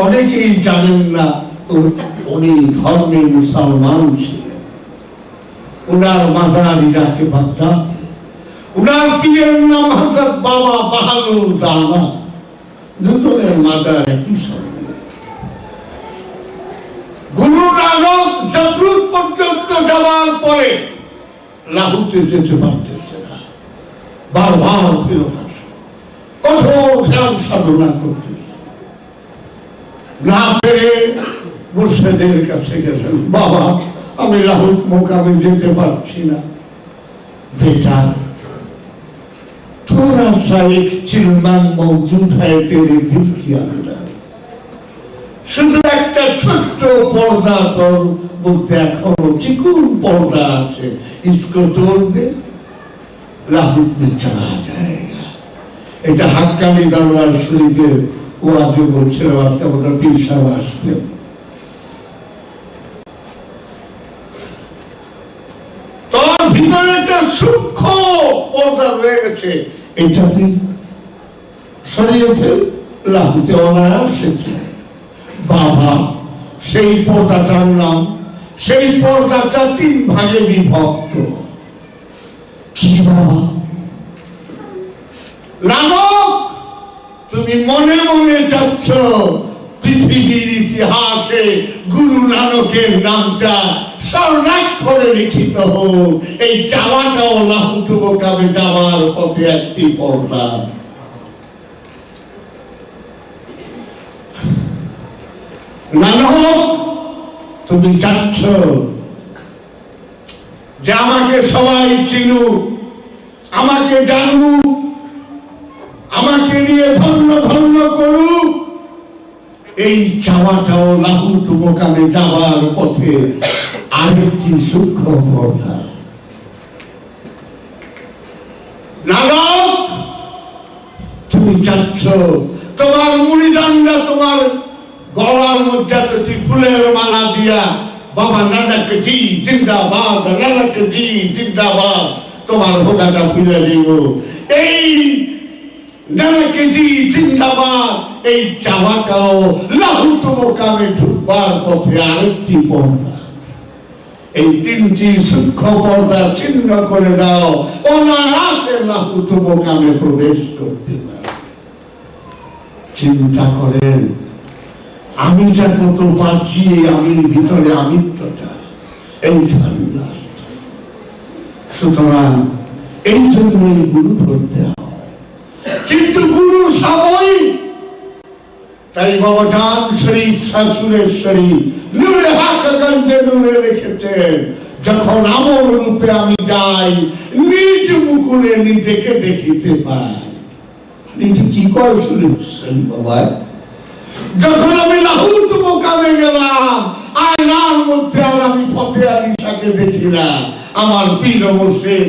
অনেকেই জানেন না উনি ধর্মে মুসলমান ছিলেন। ইরাকে বাগদাদ ওনার পীরের নাম বাবা বাহাদুর দুজনের মাজার একই সঙ্গে গুরু নানক পর্যন্ত যাওয়ার পরে লাহুতে যেতে পারতেছে না। বারবার ফেরত আসে। কঠোর সাধনা করতেছে না পেরে মুর্শেদের কাছে গেলেন বাবা আমি লাহুত মোকামে যেতে পারছি না बेटा थोड़ा सा एक चिलमन मौजूद है तेरे दिल के अंदर শুধু একটা ছোট্ট পর্দা তোর মধ্যে এখনো চিকুন পর্দা আছে इसको तोड़ दे লাহুত में चला जाएगा এটা হাক্কানি দরবার শরীফের ও আজকে বলছিলাম আজকে আমরা সাহেব আসবেন তোর ভিতরে একটা সূক্ষ্ম পর্দা রয়ে গেছে। এটা তুই সরিয়ে ফেল লাহুতে অনায়াসে বাবা, সেই পর্দাটার নাম, সেই পর্দাটা তিন ভাগে বিভক্ত। কি বাবা? নানক তুমি মনে মনে যাচ্ছ পৃথিবীর ইতিহাসে গুরু নানকের নামটা স্বর্ণাক্ষরে লিখিত হোক। এই যাওয়াটাও লাহুতু মোকামে যাওয়ার পথে একটি পর্দা। নানক, তুমি যাচ্ছ যে আমাকে সবাই চিনুক, আমাকে জানুক আমাকে নিয়ে ধন্য ধন্য করুক এই চাওয়াটাও লাহুত মোকামে যাওয়ার পথে আরেকটি সূক্ষ্ম পর্দা। নানক তুমি চাচ্ছ তোমার মুড়িদান্ডা তোমার গলার মধ্যে দুটি ফুলের মালা দিয়া, বাবা নানক জি, জিন্দাবাদ, নানক জি, জিন্দাবাদ, তোমার হোগাটা ফুলে দিব এই নানক জি জিন্দাবাদ, এই চাওয়াটাও লাহুত মোকামে ঢুকবার পথে আরেকটি পর্দা। এই তিনটি সূক্ষ্ম পর্দা ছিন্ন করে দাও, অনায়াসে লাহুত মোকামে প্রবেশ করতে পারে চিন্তা করেন আমিটা কত পাচ্ছি এই আমির ভিতরে আমিত্বটা এইখান রাস্তা সুতরাং এই জন্যই গুরু ধরতে হয় কিন্তু গুরু সবই। তাই বাবা জান শরীফ শাশুরেশ্বরী নূরে হাকাগঞ্জে নূরে রেখেছেন যখন আমর রূপে আমি যাই, নিজ মুকুরে নিজেকে দেখিতে পাই। কি কয় বাবা? যখন আমি লাহুত মোকামে গেলাম, আয়নার মধ্যে আর আমি ফতে আলী আমার পীর মুর্শিদ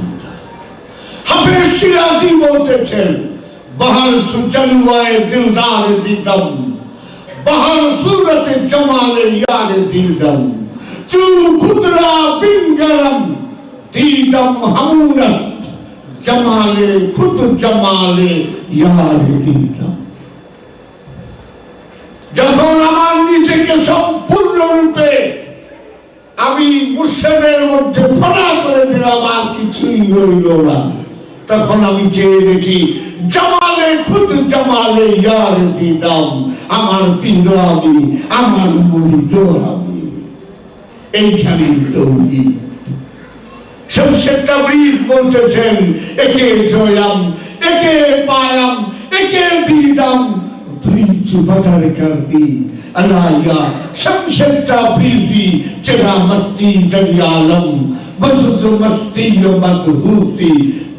সিরাজি বলতেছেন, বাহার সুজলওয়ায়ে দিলদার দিদম, বাহার সুরতে জমালে ইয়ার দিদম চু খুদরা বিন গরম, দিদম হামুনস্ত, জমালে খুদ জমালে ইয়ার দিদম যখন আমার নিজেকে সম্পূর্ণরূপে আমি মুর্শেদের মধ্যে ফোনা করে দিলাম, আর কিছুই রইল না। তখন আমি চেয়ে দেখি, জামালে খুদ জামালে ইয়ার দিদাম, আমার পীর আমি আমার মুরিদ আমি এইখানেই তৌহিদ। শমশেদ তাবরিজ বলতেছেন, একে জয়াম, একে পায়াম, একে দিদাম। করদি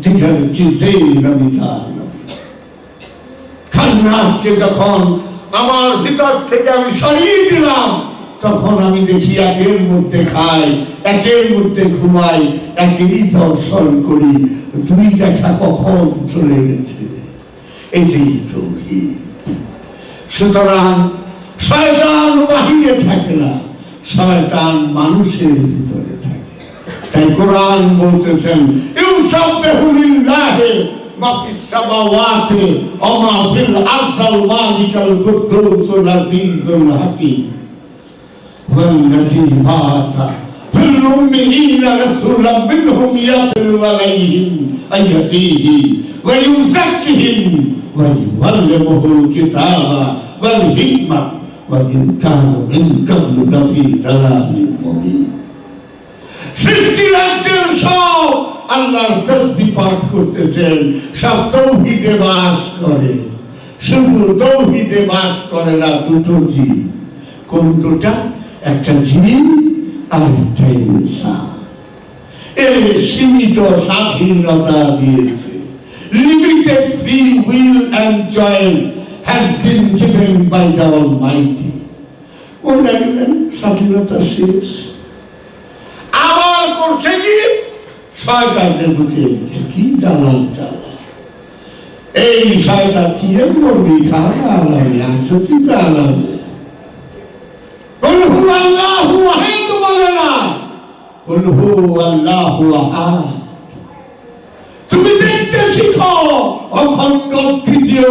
দিগর চিজে নমিদানম খান্নাসকে যখন আমার ভিতর থেকে আমি সরিয়ে দিলাম, তখন আমি দেখি একের মধ্যে খাই, একের মধ্যে ঘুমাই একেরই দর্শন করি। দুই দেখা কখন চলে গেছে? এটাই সুতরাং শয়তান বাহিরে থাকে না, শয়তান মানুষের ভিতরে থাকে। তাই কোরআন বলতেছেন ইউসাব্বিহু লিল্লাহি মা ফিস সামাওয়াতি ওয়া মা ফিল আরদিল মালিকাল কুদ্দুসুল আজিজুল হাকীম والذي بعث في الأميين رسولا منهم يتلو عليهم آياته ويزكيهم ويعلمه الكتاب والحكمة وإن كانوا من قبل لفي ضلال مبين সৃষ্টি রাজ্যের সব আল্লাহর তসবি পাঠ করতেছেন। সব তৌহিদে বাস করে। শুধু তৌহিদে বাস করে না, দুটো কোন দুটা একটা আর একটা ইনসান। এর সীমিত স্বাধীনতা দিয়েছে। Limited free will and choice has been given by the স্বাধীনতা শেষ। করছে কি শয়তানকে ঢুকিয়ে দিচ্ছে কি জানান এই শয়তান কি মুরগি খাওয়া আলাম মাংস চিন্তা আলাম। কলহু আল্লাহ আহাদ বলে না। কলহু আল্লাহ আহাদ। তুমি দেখতে শিখো অখণ্ড তৃতীয়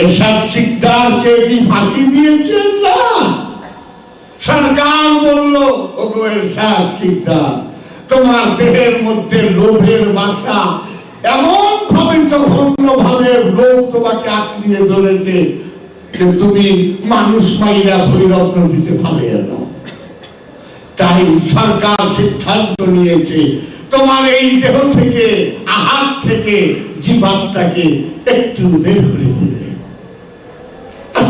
এরশাদ সিকদারকে কি ফাঁসি দিয়েছেন? না। সরকার বলল, ওগো এরশাদ সিকদার, তোমার দেহের মধ্যে লোভের বাসা এমন ভাবে জঘন্য ভাবে লোভ তোমাকে আঁকড়িয়ে ধরেছে যে তুমি মানুষ মাইরা ভৈরব নদীতে ফালিয়ে দাও। তাই সরকার সিদ্ধান্ত নিয়েছে, তোমার এই দেহ থেকে আহাত থেকে জীবাত্মাকে একটু বের করে দেবে।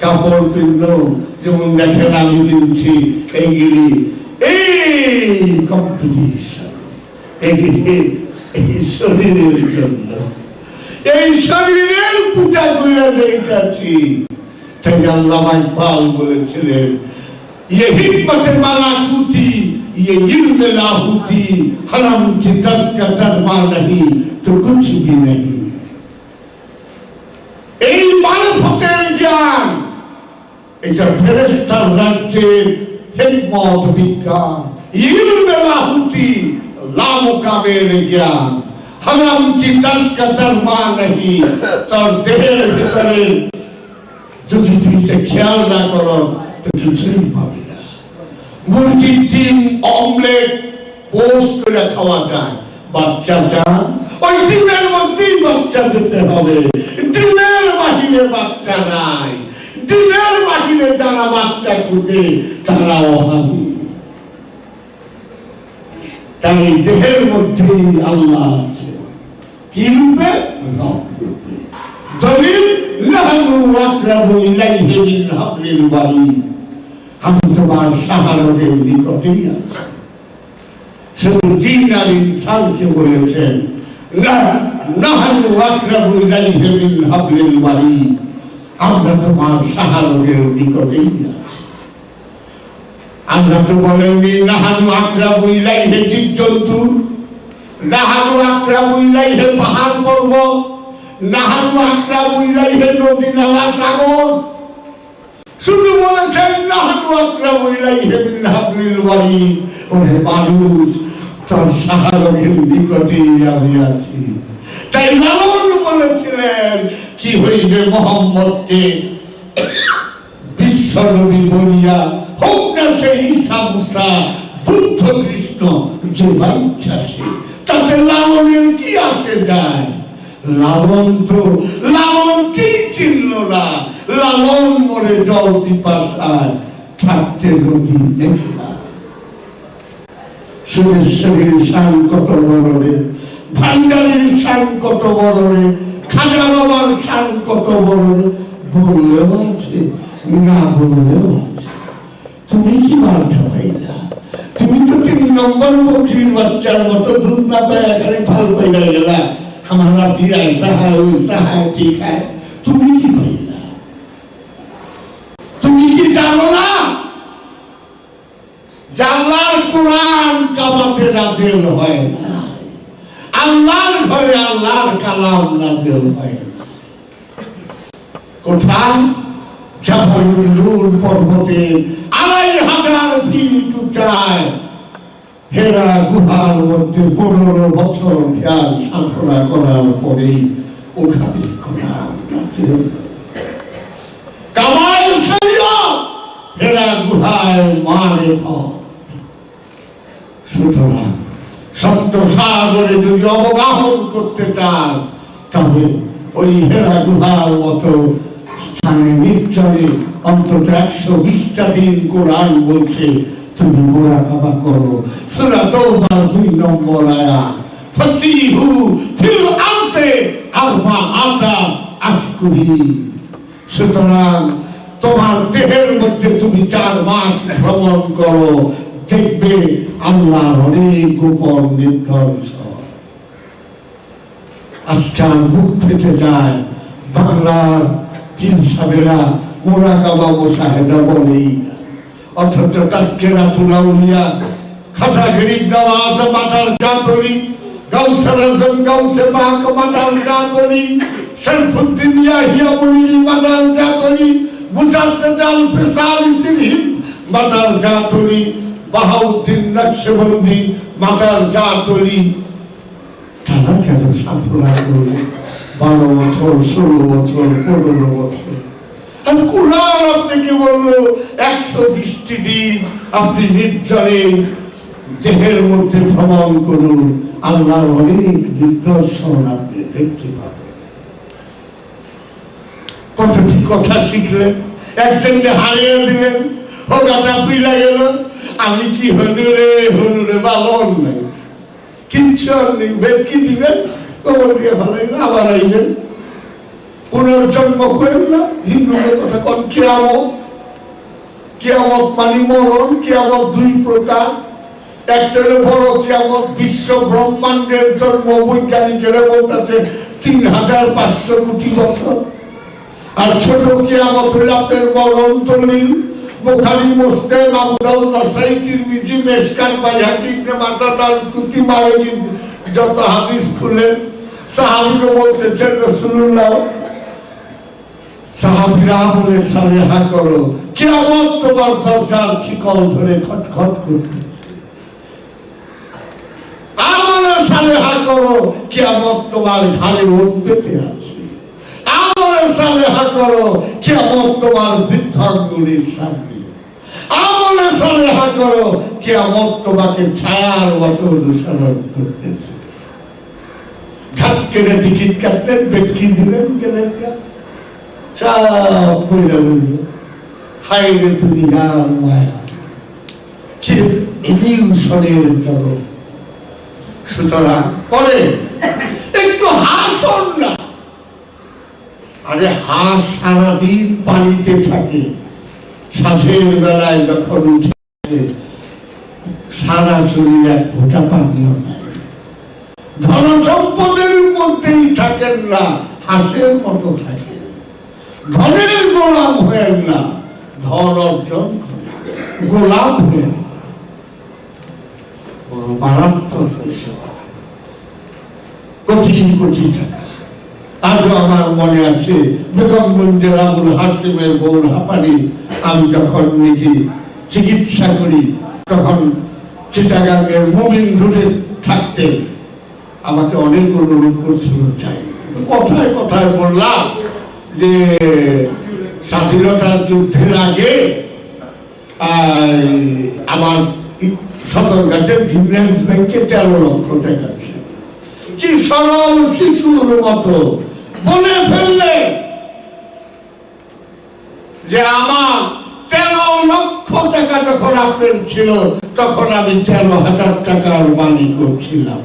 কাপড় কিনলো যেমন দেখেন আমি কিনছি এইগুলি এই কম্পিটিশন এইগুলি এই শরীরের জন্য এই শরীরের পূজা করে দেখেছি তাই আল্লাহ ইকবাল বলেছিলেন ये हिम्मत मलाकुती ये इल्म लाहुती हरम की दर का दरमा नहीं तो कुछ भी नहीं এটা ফেরেস্তার রাজ্যের হিম্মত বিজ্ঞান ইলমে লামুকামের জ্ঞান। হারাম কি তর্ক দরমা নেই তোর দেহের ভিতরে যদি এটা খেয়াল না করো, তো কিছুই পাবি না। মুরগির ডিম, অমলেট, পোস্ট করে খাওয়া যায়। বাচ্চা চান, ওই ডিমের মধ্যেই বাচ্চা পেতে হবে। ডিমের বাহিরে বাচ্চা নাই। ডিমের বাহিরে যারা বাচ্চা খুঁজে, তারা অহাবি। তাই দেহের মধ্যেই আল্লাহ আছে। কি রূপে? আমি তোমার বলেছেন আমরা তোমার সাহারণের নিকটেই আছি। আল্লাহ তো বলেননি নাহানু আকরাবু ইলাইহি জীবজন্তু, নাহানু আকরাবু ইলাইহি পাহাড় পর্বত, নাহানু আকরাবু ইলাইহি নদী, নালা, সাগর। শুধু বলেছেন নাহানু আকরাবু ইলাইহি মিন হাবলিল ওয়ারিদ ওরে মানুষ, তোর শাহরুখের নিকটেই আমি আছি। তাই লালন বলেছিলেন, কি হইবে মোহাম্মদকে? বিশ্ব নবী বলিয়া, হোক না সে ঈসা মুসা, বুদ্ধ কৃষ্ণ, যে বা ইচ্ছা সে, তাতে লালনের কি আসে যায়? লালন তো লালন কি চিনল না? লালন মরে জল পিপাসায় থাকতে নদী দেখলা সুরেশ্বরীর শান কত বড় ভান্ডারের সান কত বড় রে? খাজা বাবার সান কত বড় রে? বললেও আছে, না বললেও আছে। তুমি কি মাল তুমি তো তিন নম্বর বাচ্চার মতো দুধ না পায় গেলা। আমার ঠিক হয়। তুমি কি পাইলা? তুমি কি জানো না? জানলার কোরআন কাবাতে নাজেল হয় না। আল্লাহর ঘরে আল্লাহর কালাম নাজিল হয়। কোথায়? নূর পর্বতে আড়াই হাজার ফিট উচ্চায় হেরা গুহার মধ্যে পনেরো বছর ধ্যান সাধনা করার পরেই ওখানে কোরআন নাজিল হেরা গুহায় মানে সুতরাং সত্য সাগরে যদি অবগাহন করতে চান, তবে ওই হেরা গুহার মতো স্থানে নিশ্চয়ই অন্তত একশো বিশটা দিন কোরআন বলছে, তুমি মোরাকাবা করো। সুরা তওবার দুই নম্বর আয়া ফাসিহু ফিল আরদে আরবা আতা আসকুহি সুতরাং তোমার দেহের মধ্যে তুমি চার মাস ভ্রমণ করো দেখবে আল্লাহর অনেক গোপন নিদর্শন। আজকাল বুক ফেটে যায়, বাংলার পীর সাহেবেরা মোরাকাবা মোশাহেদা বলেই না। অথচ তাস্কেরা খাসা গরিব নওয়াজ মাতার জাতলি গাউসে রাজম গাউসে পাক মাতার জাতলি শরফুদ্দিন ইয়াহিয়া মুনিরি মাতার জাতলি মুজাদ্দিদ আল ফিসালি সিরহিন মাতার জাতলি বাহাউদ্দিন নকশবন্দি মাতার জাতলি তারা কেন সাধনা করবে? বারো বছর, ষোলো বছর, পনেরো বছর। আর কোরআন বলল? একশো বিশটি দিন আপনি নির্জনে দেহের মধ্যে ভ্রমণ করুন। আল্লাহর অনেক নিদর্শন আপনি দেখতে পাবেন। কতটি কথা শিখলেন? একজনকে হারিয়ে দিলেন। হোগাটা পিলা গেল আমি কি হনুরে হনুরে বালন নাই। কিচ্ছু নেই। ভেটকি দিবেন কবর দিয়ে ভালো আবার আইবেন। পুনর্জন্ম করেন না, হিন্দুদের কথা কন, কেয়ামত। কেয়ামত মানে মরণ, কেয়ামত দুই প্রকার। একটা হলো বড় কেয়ামত, বিশ্ব ব্রহ্মাণ্ডের জন্ম, বৈজ্ঞানিকেরা বলতেছে, তিন হাজার পাঁচশো কোটি বছর। আর ছোট কেয়ামত হলো আপনার মরণ তলিল আবু দাউদ নাসাই তিরমিজি মেশকাত বাইহাকি ইবনে মাজাহ দাল কুতি মালিকি যত হাদিস খুলেন সাহাবীরা বলতেছেন, রাসূলুল্লাহ, সাহাবিরা বলে, সালেহা করো। কেমন তোমার দরজার শিকল ধরে খটখট করতেছে। আমলে সালেহা করো। কেমন তোমার ঘাড়ে ওট পেতে আছে। সালেহা করো কেমন তোমার বৃদ্ধাঙ্গুলির সামনে। আমলে করো কেমন তোমাকে ছায়ার মতো অনুসরণ করতেছে। ঘাট কেটে টিকিট কাটলেন দিলেন সব বলল তুমি আর মায়া। ইলিউশনের সুতরাং করে একটু হাসন আরে হাঁস সারাদিন পানিতে থাকে। বেলায় যখন উঠে সারা এক ফোঁটা পানিও নাই ধন সম্পদের মধ্যেই থাকেন না মতো থাকেন ধনের গোলাম হয়েন না, ধন অর্জন গোলাম বড় মারাত্মক হয়েছে কোটি কোটি টাকা। আজও আমার মনে আছে, বেগমগঞ্জের আবুল হাসিমের বউর হাঁপানি, আমি যখন নিজে চিকিৎসা করি, তখন চিটাগাঙ্গের মুমিন রোডে থাকতেন আমাকে অনেক অনুরোধ করছিল চাই। কথায় কথায় বললাম যে, স্বাধীনতার যুদ্ধের আগে আমার সদরঘাটের ভিমল্যান্স ব্যাংকে তেরো লক্ষ টাকা ছিল। কি সরল শিশুর মতো বলে ফেললে যে আমার তেরো লক্ষ টাকা যখন আপনার ছিল, তখন আমি তেরো হাজার টাকার মালিক ছিলাম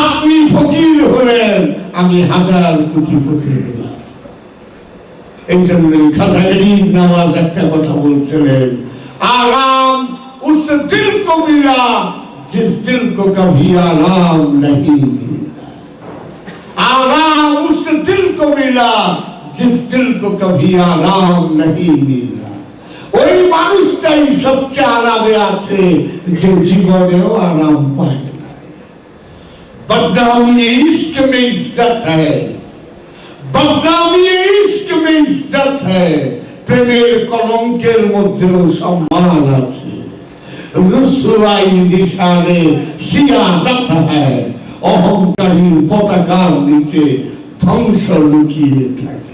আপনি ফকির হলেন, আমি হাজার কোটি ফকির হলাম। এই জন্য খাজাগির নামাজ একটা কথা বলছিলেন আরাম উস দিল কো মিলা জিস দিল কো কভি আরাম নহীঁ आराम उस दिल को मिला जिस दिल को कभी आराम नहीं मिला ওই মানুষটাই সবচেয়ে আরামে আছে যে জীবনেও আরাম পায় না बदनामी इश्क में इज्जत है বদনামি ইশক মে ইজ্জত है প্রেমের কলঙ্কের মধ্যেও সম্মান আছে রুসুয়াই নিশানে সিয়াদত है অহংকারীর পতাকার নিচে ধ্বংস লুকিয়ে থাকে।